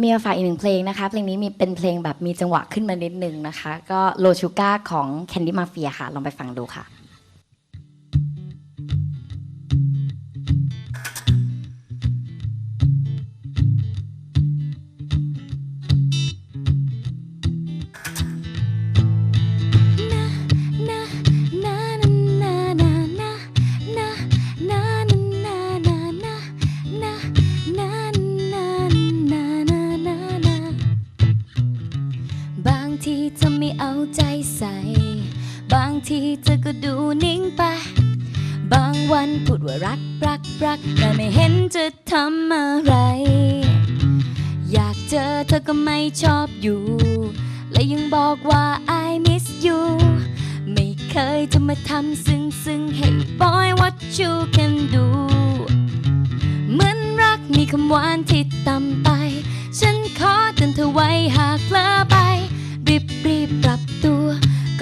มีมาฝากอีกหนึ่งเพลงนะคะ เพลงนี้มีเป็นเพลงแบบมีจังหวะขึ้นมานิดนึงนะคะ ก็โลชูก้าของแคนดี้มาเฟียค่ะ ลองไปฟังดูค่ะ เอไม่เอาใจใส่ บางทีเธอก็ดูนิ่งไป บางวันพูดว่ารักรักรัก แต่ไม่เห็นจะทำอะไร อยากเจอเธอก็ไม่ชอบอยู่ และยังบอกว่า I miss you ไม่เคยจะมาทำซึ้งซึ้ง Hey boy what you can do เหมือนรักมีคำหวานที่ต่ำไป ฉันขอเตือนเธอไว้หากเลอไป รีบรีบต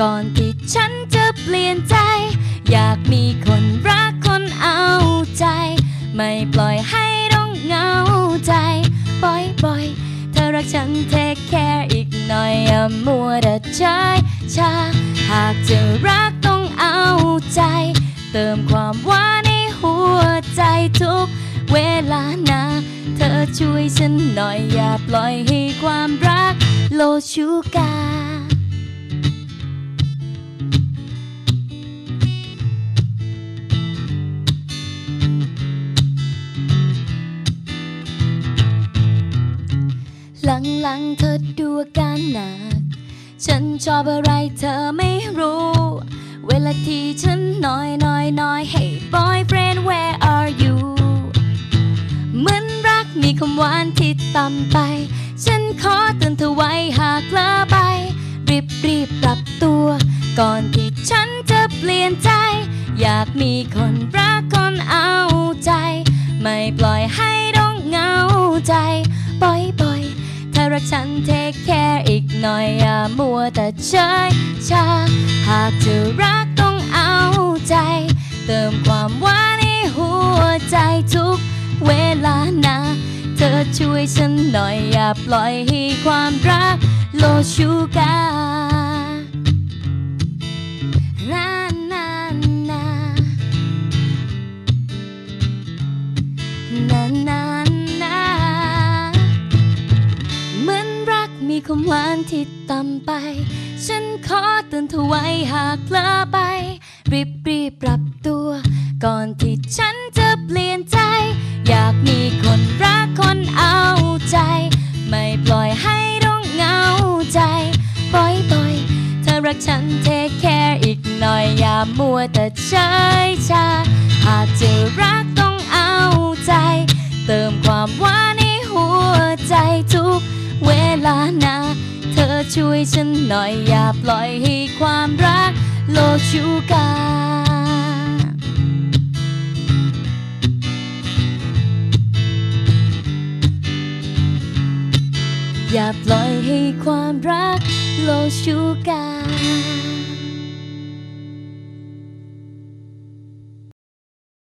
ก่อนที่ฉันจะเปลี่ยนใจ อยากมีคนรักคนเอาใจ ไม่ปล่อยให้ต้องเหงาใจ บ่อยบ่อยๆเธอรักฉันเทคแคร์อีกหน่อยอย่ามัวแต่ใจชาหากจะรักต้องเอาใจ เติมความหวานในหัวใจทุกเวลานะเธอช่วยฉันหน่อยอย่าปล่อยให้ความรักโลชูกา หลังๆเธอดูอาการหนัก ฉันชอบอะไรเธอไม่รู้ เวลาที่ฉันน้อยน้อยน้อย Hey boyfriend where are you เหมือนรักมีคำหวานที่ต่ำไป ฉันขอเตือนเธอไว้หากเลอไป รีบรีบปรับตัว ก่อนที่ฉันจะเปลี่ยนใจ อยากมีคนรักคนเอาใจ ไม่ปล่อยให้ต้องเห ฉันเทคแคร์อีกหน่อยอย่ามัวแต่เฉยชา หากจะรักต้องเอาใจ เติมความหวานในหัวใจทุกเวลานะ เธอช่วยฉันหน่อยอย่าปล่อยให้ความรักโลชูกานานา หวานที่ต่ำไป ฉันขอเตือนเธอไว้หากเผลอไป รีบรีบปรับตัว ก่อนที่ฉันจะเปลี่ยนใจ อยากมีคนรักคนเอาใจ ไม่ปล่อยให้ต้องเหงาใจบ่อยบ่อยเธอรักฉันเทคแคร์อีกหน่อยอย่ามัวแต่เฉยชาหากจะรักต้องเอาใจ เติมความหวาน ลานา เธอช่วยฉันหน่อยอย่าปล่อยให้ความรักโลชูกาอย่าปล่อยให้ความรักโลชูกา